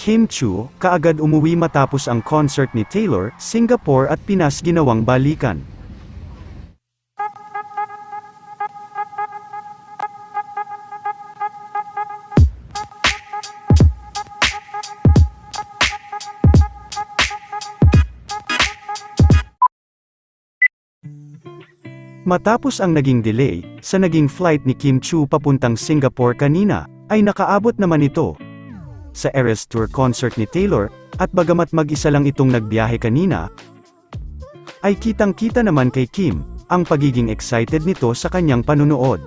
Kim Chu, kaagad umuwi matapos ang concert ni Taylor, Singapore at Pinas ginawang balikan. Matapos ang naging delay, sa naging flight ni Kim Chu papuntang Singapore kanina, ay nakaabot naman ito. Sa Eras Tour concert ni Taylor, at bagamat mag-isa lang itong nagbiyahe kanina, ay kitang-kita naman kay Kim, ang pagiging excited nito sa kanyang panunood.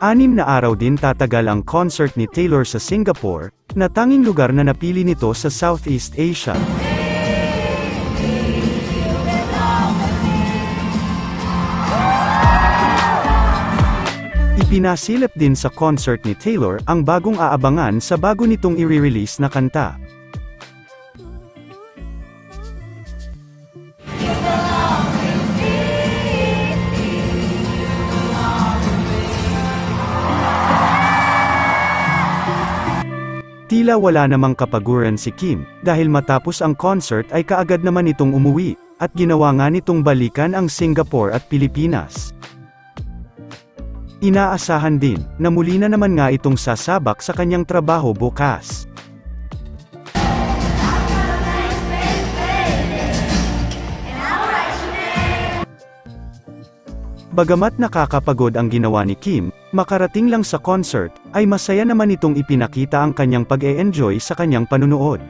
Anim na araw din tatagal ang concert ni Taylor sa Singapore, na tanging lugar na napili nito sa Southeast Asia. Ipinasilip din sa concert ni Taylor ang bagong aabangan sa bago nitong i-release na kanta. Tila wala namang kapaguran si Kim, dahil matapos ang concert ay kaagad naman itong umuwi, at ginawa nga nitong balikan ang Singapore at Pilipinas. Inaasahan din, na muli na naman nga itong sasabak sa kanyang trabaho bukas. Bagamat nakakapagod ang ginawa ni Kim, makarating lang sa concert, ay masaya naman itong ipinakita ang kanyang pag-e-enjoy sa kanyang panunood.